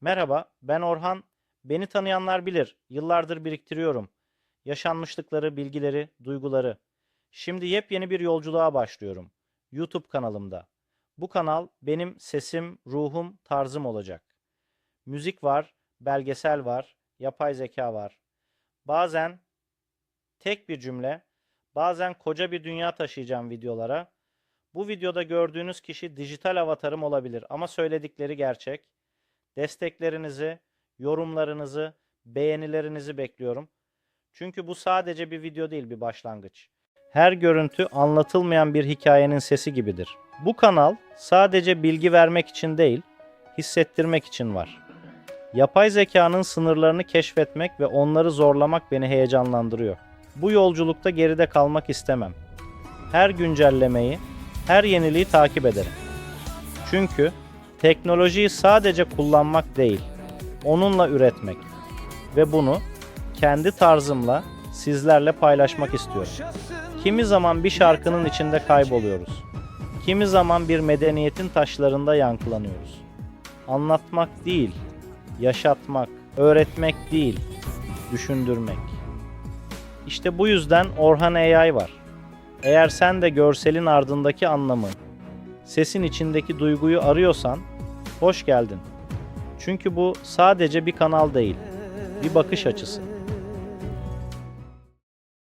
Merhaba, ben Orhan. Beni tanıyanlar bilir. Yıllardır biriktiriyorum. Yaşanmışlıkları, bilgileri, duyguları. Şimdi yepyeni bir yolculuğa başlıyorum. YouTube kanalımda. Bu kanal benim sesim, ruhum, tarzım olacak. Müzik var, belgesel var, yapay zeka var. Bazen tek bir cümle, bazen koca bir dünya taşıyacağım videolara. Bu videoda gördüğünüz kişi dijital avatarım olabilir ama söyledikleri gerçek. Desteklerinizi, yorumlarınızı, beğenilerinizi bekliyorum. Çünkü bu sadece bir video değil, bir başlangıç. Her görüntü anlatılmayan bir hikayenin sesi gibidir. Bu kanal sadece bilgi vermek için değil, hissettirmek için var. Yapay zekanın sınırlarını keşfetmek ve onları zorlamak beni heyecanlandırıyor. Bu yolculukta geride kalmak istemem. Her güncellemeyi, her yeniliği takip ederim. Çünkü teknolojiyi sadece kullanmak değil, onunla üretmek ve bunu kendi tarzımla sizlerle paylaşmak istiyorum. Kimi zaman bir şarkının içinde kayboluyoruz. Kimi zaman bir medeniyetin taşlarında yankılanıyoruz. Anlatmak değil, yaşatmak, öğretmek değil, düşündürmek. İşte bu yüzden Orhan AI var. Eğer sen de görselin ardındaki anlamı, sesin içindeki duyguyu arıyorsan hoş geldin. Çünkü bu sadece bir kanal değil, bir bakış açısı.